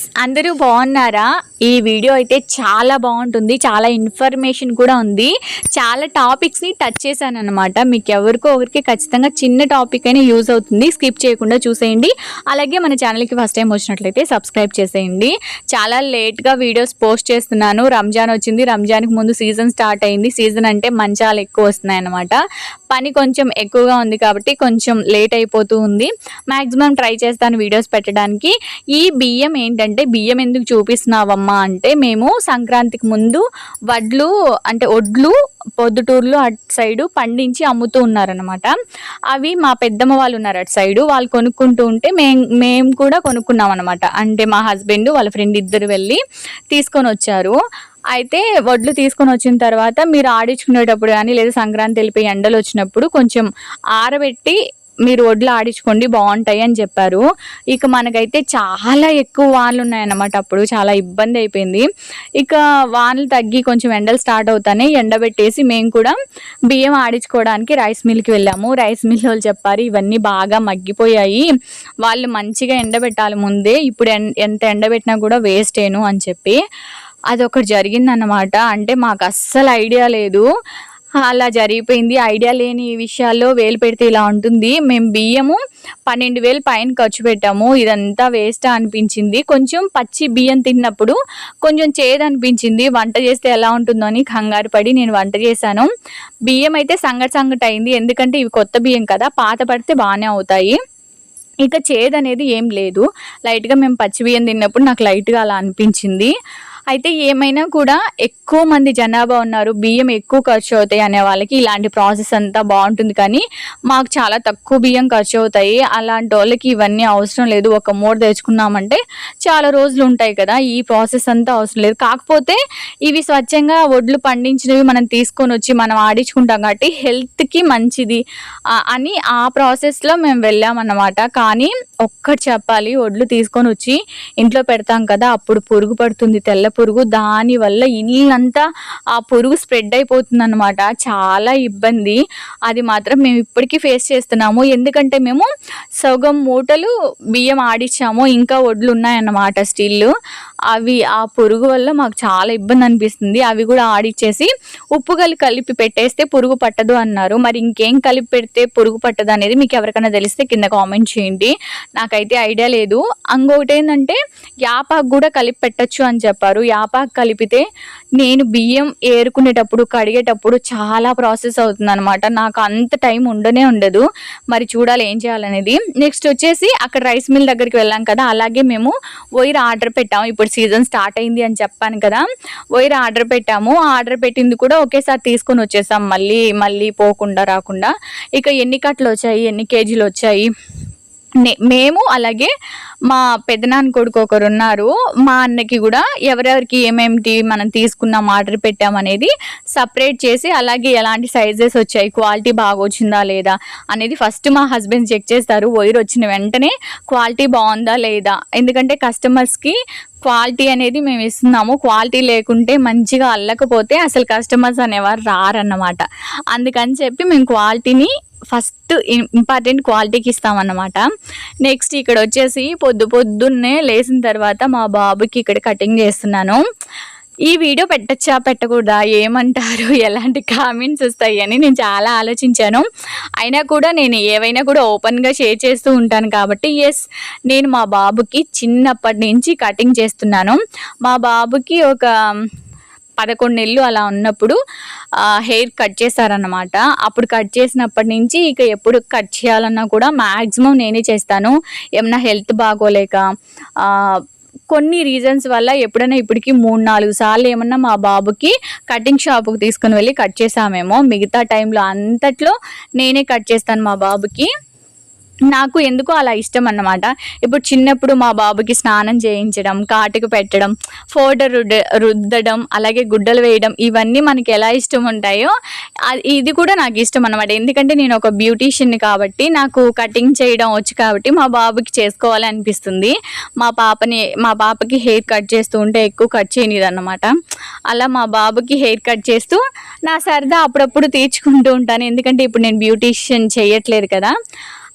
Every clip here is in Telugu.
ఫ్రెండ్స్ అందరూ బాగున్నారా? ఈ వీడియో అయితే చాలా బాగుంటుంది చాలా ఇన్ఫర్మేషన్ కూడా ఉంది. చాలా టాపిక్స్ని టచ్ చేశాను అనమాట మీకు ఎవరికో ఒకరికి ఖచ్చితంగా చిన్న టాపిక్ అయినా యూజ్ అవుతుంది. స్కిప్ చేయకుండా చూసేయండి. అలాగే మన ఛానల్కి ఫస్ట్ టైం వచ్చినట్లయితే సబ్స్క్రైబ్ చేసేయండి. చాలా లేట్గా వీడియోస్ పోస్ట్ చేస్తున్నాను. రంజాన్ వచ్చింది. రంజాన్కి ముందు సీజన్ స్టార్ట్ అయింది. సీజన్ అంటే మంచాలు ఎక్కువ వస్తున్నాయి అనమాట పని కొంచెం ఎక్కువగా ఉంది కాబట్టి కొంచెం లేట్ అయిపోతూ ఉంది. మ్యాక్సిమం ట్రై చేస్తాను వీడియోస్ పెట్టడానికి. ఈ బియ్యం ఏంటంటే బియ్యం ఎందుకు చూపిస్తున్నావమ్మా అంటే మేము సంక్రాంతికి ముందు వడ్లు అంటే ఒడ్లు పొద్దుటూరులో అటు సైడు పండించి అమ్ముతూ ఉన్నారనమాట అవి మా పెద్దమ్మ వాళ్ళు ఉన్నారు అటు సైడు వాళ్ళు కొనుక్కుంటూ ఉంటే మేము మేము కూడా కొనుక్కున్నాం అనమాట అంటే మా హస్బెండ్ వాళ్ళ ఫ్రెండ్ ఇద్దరు వెళ్ళి తీసుకొని వచ్చారు. అయితే వడ్లు తీసుకొని వచ్చిన తర్వాత మీరు ఆడించుకునేటప్పుడు కానీ లేదా సంక్రాంతి వెళ్ళిపోయి ఎండలు వచ్చినప్పుడు కొంచెం ఆరబెట్టి మీరు వడ్లు ఆడించుకోండి బాగుంటాయి అని చెప్పారు. ఇక మనకైతే చాలా ఎక్కువ వానలు ఉన్నాయన్నమాట అప్పుడు చాలా ఇబ్బంది అయిపోయింది. ఇక వానలు తగ్గి కొంచెం ఎండలు స్టార్ట్ అవుతానే ఎండబెట్టేసి మేము కూడా బియ్యం ఆడించుకోవడానికి రైస్ మిల్కి వెళ్ళాము. రైస్ మిల్ వాళ్ళు చెప్పారు ఇవన్నీ బాగా మగ్గిపోయాయి. వాళ్ళు మంచిగా ఎండబెట్టాలి ముందే. ఇప్పుడు ఎంత ఎండబెట్టినా కూడా వేస్టేను అని చెప్పి. అది ఒకటి జరిగిందన్నమాట. అంటే మాకు అస్సలు ఐడియా లేదు. అలా జరిగిపోయింది. ఐడియా లేని విషయాల్లో వేలు పెడితే ఇలా ఉంటుంది. మేము బియ్యము పన్నెండు వేలు పైన ఖర్చు పెట్టాము. ఇదంతా వేస్ట్ అనిపించింది. కొంచెం పచ్చి బియ్యం తిన్నప్పుడు కొంచెం చేదు అనిపించింది. వంట చేస్తే ఎలా ఉంటుందో అని కంగారు పడి నేను వంట చేశాను. బియ్యం అయితే సంగటి సంగటి అయింది. ఎందుకంటే ఇవి కొత్త బియ్యం కదా పాత పడితే బాగానే అవుతాయి. ఇక చేదు అనేది ఏం లేదు. లైట్గా మేము పచ్చి బియ్యం తిన్నప్పుడు నాకు లైట్గా అలా అనిపించింది. అయితే ఏమైనా కూడా ఎక్కువ మంది జనాభా ఉన్నారు బియ్యం ఎక్కువ ఖర్చు అవుతాయి అనే వాళ్ళకి ఇలాంటి ప్రాసెస్ అంతా బాగుంటుంది. కానీ మాకు చాలా తక్కువ బియ్యం ఖర్చు అవుతాయి. అలాంటి వాళ్ళకి ఇవన్నీ అవసరం లేదు. ఒక మూడు తెచ్చుకున్నామంటే చాలా రోజులు ఉంటాయి కదా. ఈ ప్రాసెస్ అంతా అవసరం లేదు. కాకపోతే ఇవి స్వచ్ఛంగా ఒడ్లు పండించినవి మనం తీసుకొని వచ్చి మనం ఆడించుకుంటాం కాబట్టి హెల్త్కి మంచిది. అని ఆ ప్రాసెస్లో మేము వెళ్ళామన్నమాట. కానీ ఒక్కటి చెప్పాలి ఒడ్లు తీసుకొని వచ్చి ఇంట్లో పెడతాం కదా అప్పుడు పురుగు పడుతుంది తెల్ల పురుగు దానివల్ల ఇల్లంతా ఆ పురుగు స్ప్రెడ్ అయిపోతుంది అనమాట చాలా ఇబ్బంది. అది మాత్రం మేము ఇప్పటికీ ఫేస్ చేస్తున్నాము. ఎందుకంటే మేము సగం మూటలు బియ్యం ఆడిచ్చాము. ఇంకా ఒడ్లు ఉన్నాయన్నమాట స్టిల్ అవి ఆ పురుగు వల్ల మాకు చాలా ఇబ్బంది అనిపిస్తుంది. అవి కూడా ఆడిచ్చేసి ఉప్పు కలి కలిపి పెట్టేస్తే పురుగు పట్టదు అన్నారు. మరి ఇంకేం కలిపి పెడితే పురుగు పట్టదు అనేది మీకు ఎవరికైనా తెలిస్తే కింద కామెంట్ చేయండి. నాకైతే ఐడియా లేదు. ఇంకొకటి ఏంటంటే యాపాకు కూడా కలిపి పెట్టచ్చు అని చెప్పారు. యాపాకు కలిపితే నేను బియ్యం ఏరుకునేటప్పుడు కడిగేటప్పుడు చాలా ప్రాసెస్ అవుతుంది అనమాట నాకు అంత టైం ఉండనే ఉండదు. మరి చూడాలి ఏం చేయాలనేది. నెక్స్ట్ వచ్చేసి అక్కడ రైస్ మిల్ దగ్గరికి వెళ్ళాం కదా అలాగే మేము వైర్ ఆర్డర్ పెట్టాము ఇప్పుడు సీజన్ స్టార్ట్ అయింది అని చెప్పాను కదా వైర్ ఆర్డర్ పెట్టాము. ఆర్డర్ పెట్టింది కూడా ఒకేసారి తీసుకొని వచ్చేసాం. మళ్ళీ మళ్ళీ పోకుండా రాకుండా. ఇక ఎన్ని కట్టలు వచ్చాయి ఎన్ని కేజీలు వచ్చాయి? మేము అలాగే మా పెదనాన్న కొడుకు ఒకరు ఉన్నారు మా అన్నకి కూడా ఎవరెవరికి ఏమేమిటి మనం తీసుకున్నాం ఆర్డర్ పెట్టాం అనేది సపరేట్ చేసి అలాగే ఎలాంటి సైజెస్ వచ్చాయి క్వాలిటీ బాగా వచ్చిందా లేదా అనేది ఫస్ట్ మా హస్బెండ్ చెక్ చేస్తారు. వైర్ వచ్చిన వెంటనే క్వాలిటీ బాగుందా లేదా? ఎందుకంటే కస్టమర్స్కి క్వాలిటీ అనేది మేము ఇస్తున్నాము. క్వాలిటీ లేకుంటే మంచిగా అల్లకపోతే అసలు కస్టమర్స్ అనేవారు రారన్నమాట. అందుకని చెప్పి మేము క్వాలిటీని ఫస్ట్ ఇంపార్టెంట్ క్వాలిటీకి ఇస్తామన్నమాట. నెక్స్ట్ ఇక్కడ వచ్చేసి పొద్దు పొద్దున్నే లేచిన తర్వాత మా బాబుకి ఇక్కడ కటింగ్ చేస్తున్నాను. ఈ వీడియో పెట్టచ్చా పెట్టకూడదా ఏమంటారు ఎలాంటి కామెంట్స్ వస్తాయి అని నేను చాలా ఆలోచించాను. అయినా కూడా నేను ఏవైనా కూడా ఓపెన్గా షేర్ చేస్తూ ఉంటాను కాబట్టి ఎస్ నేను మా బాబుకి చిన్నప్పటి నుంచి కటింగ్ చేస్తున్నాను. మా బాబుకి ఒక పదకొండు నెలలు అలా ఉన్నప్పుడు హెయిర్ కట్ చేశారన్నమాట. అప్పుడు కట్ చేసినప్పటి నుంచి ఇక ఎప్పుడు కట్ చేయాలన్నా కూడా మ్యాక్సిమం నేనే చేస్తాను. ఏమన్నా హెల్త్ బాగోలేక కొన్ని రీజన్స్ వల్ల ఎప్పుడైనా ఇప్పటికి మూడు నాలుగు సార్లు ఏమన్నా మా బాబుకి కటింగ్ షాప్కి తీసుకుని వెళ్ళి కట్ చేసామేమో మిగతా టైంలో అంతట్లో నేనే కట్ చేస్తాను మా బాబుకి. నాకు ఎందుకో అలా ఇష్టం అన్నమాట. ఇప్పుడు చిన్నప్పుడు మా బాబుకి స్నానం చేయించడం కాటుకు పెట్టడం ఫోటర్ రుద్ద రుద్దడం అలాగే గుడ్డలు వేయడం ఇవన్నీ మనకి ఎలా ఇష్టం ఉంటాయో అది- ఇది కూడా నాకు ఇష్టం అన్నమాట. ఎందుకంటే నేను ఒక బ్యూటీషియన్ కాబట్టి నాకు కటింగ్ చేయడం వచ్చు కాబట్టి మా బాబుకి చేసుకోవాలి అనిపిస్తుంది. మా పాపని మా పాపకి హెయిర్ కట్ చేస్తూ ఉంటే ఎక్కువ కట్ చేయనిది అలా మా బాబుకి హెయిర్ కట్ చేస్తూ నా సరదా అప్పుడప్పుడు తీర్చుకుంటూ ఉంటాను. ఎందుకంటే ఇప్పుడు నేను బ్యూటీషియన్ చేయట్లేదు కదా.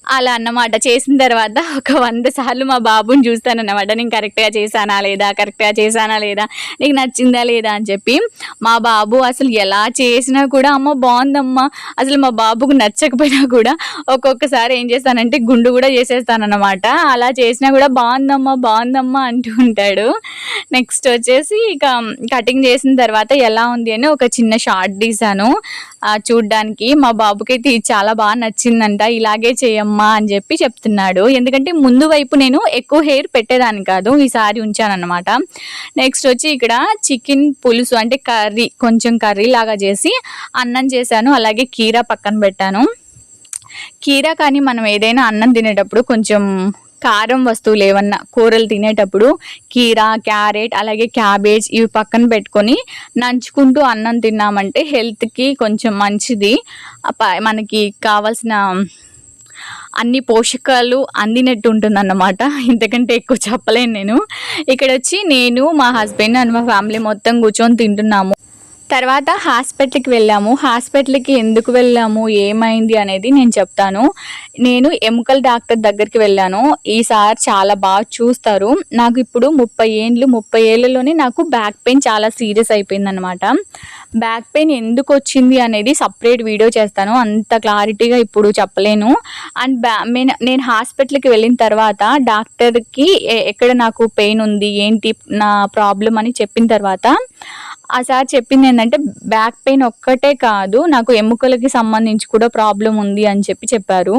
అలా అన్నమాట. చేసిన తర్వాత ఒక వంద సార్లు మా బాబుని చూస్తానన్నమాట. నేను కరెక్ట్గా చేశానా లేదా? కరెక్ట్గా చేశానా లేదా? నీకు నచ్చిందా లేదా? అని చెప్పి మా బాబు అసలు ఎలా చేసినా కూడా అమ్మ బాగుందమ్మా. అసలు మా బాబుకు నచ్చకపోయినా కూడా ఒక్కొక్కసారి ఏం చేస్తానంటే గుండు కూడా చేసేస్తానన్నమాట. అలా చేసినా కూడా బాగుందమ్మా బాగుందమ్మా అంటూ ఉంటాడు. నెక్స్ట్ వచ్చేసి ఇక కటింగ్ చేసిన తర్వాత ఎలా ఉంది అని ఒక చిన్న షార్ట్ తీసాను చూడ్డానికి మా బాబుకి అయితే ఇది చాలా బాగా నచ్చిందంట. ఇలాగే చేయమ్మా అని చెప్పి చెప్తున్నాడు. ఎందుకంటే ముందు వైపు నేను ఎక్కువ హెయిర్ పెట్టేదాన్ని కాదు ఈసారి ఉంచానన్నమాట. నెక్స్ట్ వచ్చి ఇక్కడ చికెన్ పులుసు అంటే కర్రీ కొంచెం కర్రీ లాగా చేసి అన్నం చేశాను అలాగే కీరా పక్కన పెట్టాను. కీరా కానీ మనం ఏదైనా అన్నం తినేటప్పుడు కొంచెం కారం వస్తువులు ఏమన్నా కూరలు తినేటప్పుడు కీరా క్యారెట్ అలాగే క్యాబేజ్ ఇవి పక్కన పెట్టుకొని నంచుకుంటూ అన్నం తిన్నామంటే హెల్త్కి కొంచెం మంచిది. మనకి కావాల్సిన అన్ని పోషకాలు అందినట్టు ఉంటుంది అన్నమాట ఇంతకంటే ఎక్కువ చెప్పలేను నేను. ఇక్కడ వచ్చి నేను మా హస్బెండ్ అండ్ మా ఫ్యామిలీ మొత్తం కూర్చొని తింటున్నాము. తర్వాత హాస్పిటల్కి వెళ్ళాము. హాస్పిటల్కి ఎందుకు వెళ్ళాము? ఏమైంది అనేది నేను చెప్తాను. నేను ఎముకల డాక్టర్ దగ్గరికి వెళ్ళాను. ఈసారి చాలా బాగా చూస్తారు. నాకు ఇప్పుడు ముప్పై ఏండ్లు ముప్పై ఏళ్ళలోనే నాకు బ్యాక్ పెయిన్ చాలా సీరియస్ అయిపోయింది అనమాట బ్యాక్ పెయిన్ ఎందుకు వచ్చింది అనేది సపరేట్ వీడియో చేస్తాను. అంత క్లారిటీగా ఇప్పుడు చెప్పలేను. అండ్ బ్యా నేను- నేను హాస్పిటల్కి వెళ్ళిన తర్వాత డాక్టర్కి ఎక్కడ నాకు పెయిన్ ఉంది ఏంటి నా ప్రాబ్లం అని చెప్పిన తర్వాత ఆ సార్ చెప్పింది ఏంటంటే బ్యాక్ పెయిన్ ఒక్కటే కాదు నాకు ఎముకలకి సంబంధించి కూడా ప్రాబ్లం ఉంది అని చెప్పి చెప్పారు.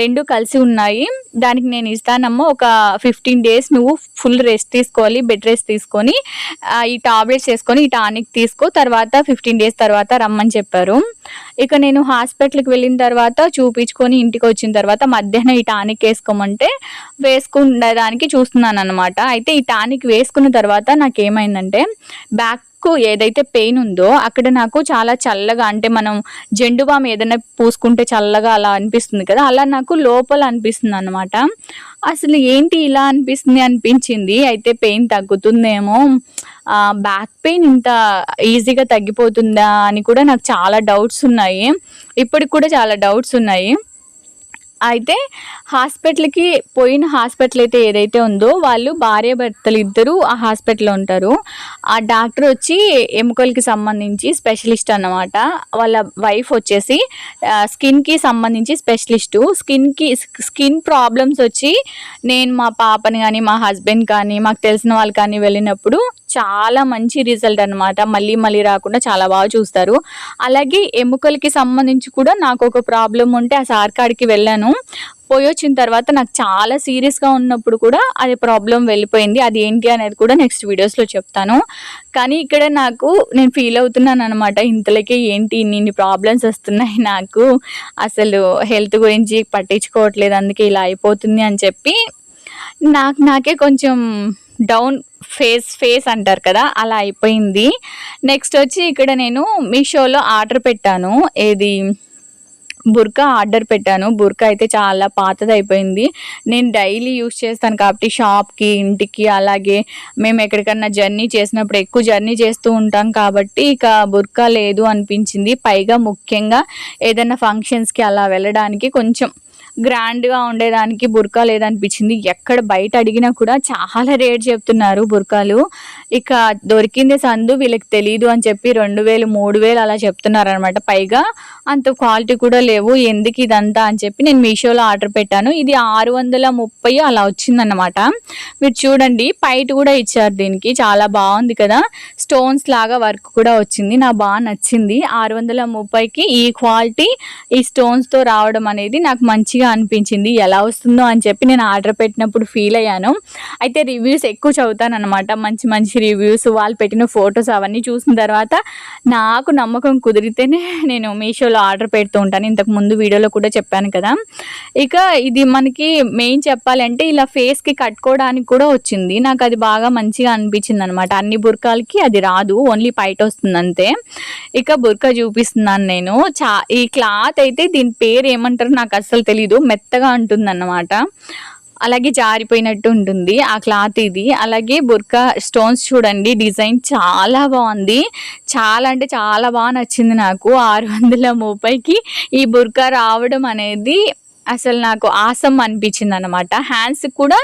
రెండు కలిసి ఉన్నాయి. దానికి నేను ఇస్తానమ్మా ఒక ఫిఫ్టీన్ డేస్ నువ్వు ఫుల్ రెస్ట్ తీసుకోవాలి బెడ్ రెస్ట్ తీసుకొని ఈ టాబ్లెట్స్ వేసుకొని ఈ టానిక్ తీసుకో తర్వాత ఫిఫ్టీన్ డేస్ తర్వాత రమ్మని చెప్పారు. ఇక నేను హాస్పిటల్కి వెళ్ళిన తర్వాత చూపించుకొని ఇంటికి వచ్చిన తర్వాత మధ్యాహ్నం ఈ టానిక్ వేసుకోమంటే వేసుకునేదానికి చూస్తున్నాను అనమాట అయితే ఈ టానిక్ వేసుకున్న తర్వాత నాకు ఏమైందంటే బ్యాక్ ఏదైతే పెయిన్ ఉందో అక్కడ నాకు చాలా చల్లగా అంటే మనం జెండు బామ్ ఏదైనా పూసుకుంటే చల్లగా అలా అనిపిస్తుంది కదా అలా నాకు లోపల అనిపిస్తుంది అనమాట అసలు ఏంటి ఇలా అనిపిస్తుంది అనిపించింది? అయితే పెయిన్ తగ్గుతుందేమో. బ్యాక్ పెయిన్ ఇంత ఈజీగా తగ్గిపోతుందా అని కూడా నాకు చాలా డౌట్స్ ఉన్నాయి. ఇప్పటికి కూడా చాలా డౌట్స్ ఉన్నాయి. అయితే హాస్పిటల్కి పోయిన హాస్పిటల్ అయితే ఏదైతే ఉందో వాళ్ళు భార్య భర్తలు ఇద్దరు ఆ హాస్పిటల్లో ఉంటారు. ఆ డాక్టర్ వచ్చి ఎముకలకి సంబంధించి స్పెషలిస్ట్ అన్నమాట. వాళ్ళ వైఫ్ వచ్చేసి స్కిన్కి సంబంధించి స్పెషలిస్టు. స్కిన్కి స్కిన్ ప్రాబ్లమ్స్ వచ్చి నేను మా పాపని కానీ మా హస్బెండ్ కానీ మాకు తెలిసిన వాళ్ళు కానీ వెళ్ళినప్పుడు చాలా మంచి రిజల్ట్ అనమాట మళ్ళీ మళ్ళీ రాకుండా చాలా బాగా చూస్తారు. అలాగే ఎముకలకి సంబంధించి కూడా నాకు ఒక ప్రాబ్లం ఉంటే ఆ సార్ కాడికి వెళ్ళాను. పోయి వచ్చిన తర్వాత నాకు చాలా సీరియస్గా ఉన్నప్పుడు కూడా అది ప్రాబ్లం వెళ్ళిపోయింది. అది ఏంటి అనేది కూడా నెక్స్ట్ వీడియోస్లో చెప్తాను. కానీ ఇక్కడ నాకు నేను ఫీల్ అవుతున్నాను అనమాట ఇంతలకే ఏంటి ఇన్ని ప్రాబ్లమ్స్ వస్తున్నాయి నాకు. అసలు హెల్త్ గురించి పట్టించుకోవట్లేదు. అందుకే ఇలా అయిపోతుంది అని చెప్పి నాకు నాకే కొంచెం డౌన్ ఫేస్ ఫేస్ అంటారు కదా అలా అయిపోయింది. నెక్స్ట్ వచ్చి ఇక్కడ నేను మీషోలో ఆర్డర్ పెట్టాను. ఏది? బుర్కా ఆర్డర్ పెట్టాను. బుర్కా అయితే చాలా పాతది అయిపోయింది నేను డైలీ యూస్ చేస్తాను కాబట్టి షాప్కి ఇంటికి అలాగే మేము ఎక్కడికన్నా జర్నీ చేసినప్పుడు ఎక్కువ జర్నీ చేస్తూ ఉంటాం కాబట్టి ఇక బుర్కా లేదు అనిపించింది. పైగా ముఖ్యంగా ఏదైనా ఫంక్షన్స్కి అలా వెళ్ళడానికి కొంచెం గ్రాండ్గా ఉండేదానికి బుర్కా లేదనిపించింది. ఎక్కడ బయట అడిగినా కూడా చాలా రేట్ చెప్తున్నారు బుర్కాలు. ఇక దొరికింది సందు వీళ్ళకి తెలియదు అని చెప్పి రెండు వేలు మూడు వేలు అలా చెప్తున్నారు అనమాట పైగా అంత క్వాలిటీ కూడా లేవు. ఎందుకు ఇదంతా అని చెప్పి నేను మీషోలో ఆర్డర్ పెట్టాను. ఇది ఆరు వందల ముప్పై అలా వచ్చిందన్నమాట. మీరు చూడండి పైట్ కూడా ఇచ్చారు దీనికి. చాలా బాగుంది కదా. స్టోన్స్ లాగా వర్క్ కూడా వచ్చింది. నాకు బాగా నచ్చింది. ఆరు వందల ముప్పైకి ఈ క్వాలిటీ ఈ స్టోన్స్తో రావడం అనేది నాకు మంచిగా అనిపించింది? ఎలా వస్తుందో అని చెప్పి నేను ఆర్డర్ పెట్టినప్పుడు ఫీల్ అయ్యాను. అయితే రివ్యూస్ ఎక్కువ చదువుతాను అనమాట మంచి మంచి రివ్యూస్ వాళ్ళు పెట్టిన ఫొటోస్ అవన్నీ చూసిన తర్వాత నాకు నమ్మకం కుదిరితేనే నేను మీషోలో ఆర్డర్ పెడుతూ ఉంటాను. ఇంతకు ముందు వీడియోలో కూడా చెప్పాను కదా. ఇక ఇది మనకి మెయిన్ చెప్పాలంటే ఇలా ఫేస్కి కట్టుకోవడానికి కూడా వచ్చింది. నాకు అది బాగా మంచిగా అనిపించింది అనమాట అన్ని బుర్కాలకి అది రాదు. ఓన్లీ పైట వస్తుంది అంతే. ఇక బుర్కా చూపిస్తున్నాను నేను. చా ఈ క్లాత్ అయితే దీని పేరు ఏమంటారో నాకు అస్సలు లేదు మెత్తగా ఉంటుంది అలాగే జారిపోయినట్టు ఉంటుంది ఆ క్లాత్ ఇది. అలాగే బుర్కా స్టోన్స్ చూడండి డిజైన్ చాలా బాగుంది. చాలా అంటే చాలా బాగా నచ్చింది నాకు. ఆరు వందల ముప్పైకి ఈ బుర్కా రావడం అనేది అసలు నాకు ఆసం అనిపించింది అనమాట హ్యాండ్స్ కూడా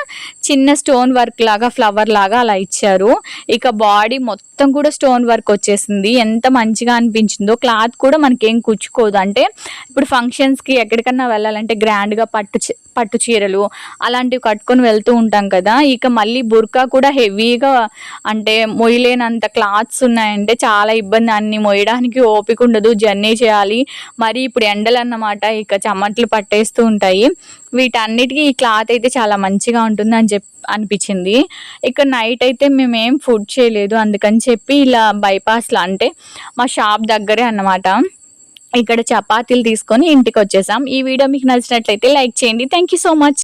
చిన్న స్టోన్ వర్క్ లాగా ఫ్లవర్ లాగా అలా ఇచ్చారు. ఇక బాడీ మొత్తం కూడా స్టోన్ వర్క్ వచ్చేసింది. ఎంత మంచిగా అనిపించిందో క్లాత్ కూడా మనకేం కుచ్చుకోదు. అంటే ఇప్పుడు ఫంక్షన్స్కి ఎక్కడికన్నా వెళ్ళాలంటే గ్రాండ్గా పట్టు చీ- పట్టు చీరలు అలాంటివి కట్టుకొని వెళ్తూ ఉంటాం కదా. ఇక మళ్ళీ బుర్కా కూడా హెవీగా అంటే మొయ్యలేనంత క్లాత్స్ ఉన్నాయంటే చాలా ఇబ్బంది. అన్ని మొయ్యడానికి ఓపిక ఉండదు. జర్నీ చేయాలి. మరి ఇప్పుడు ఎండలు అన్నమాట ఇక చెమట్లు పట్టేస్తూ ఉంటాయి. వీటన్నిటికీ ఈ క్లాత్ అయితే చాలా మంచిగా ఉంటుంది అని చెప్పి అనిపించింది. ఇక్కడ నైట్ అయితే మేమేం ఫుడ్ చేయలేదు. అందుకని చెప్పి ఇలా బైపాస్లో అంటే మా షాప్ దగ్గరే అన్నమాట. ఇక్కడ చపాతీలు తీసుకొని ఇంటికి వచ్చేసాం. ఈ వీడియో మీకు నచ్చినట్లయితే లైక్ చేయండి. Thank you so much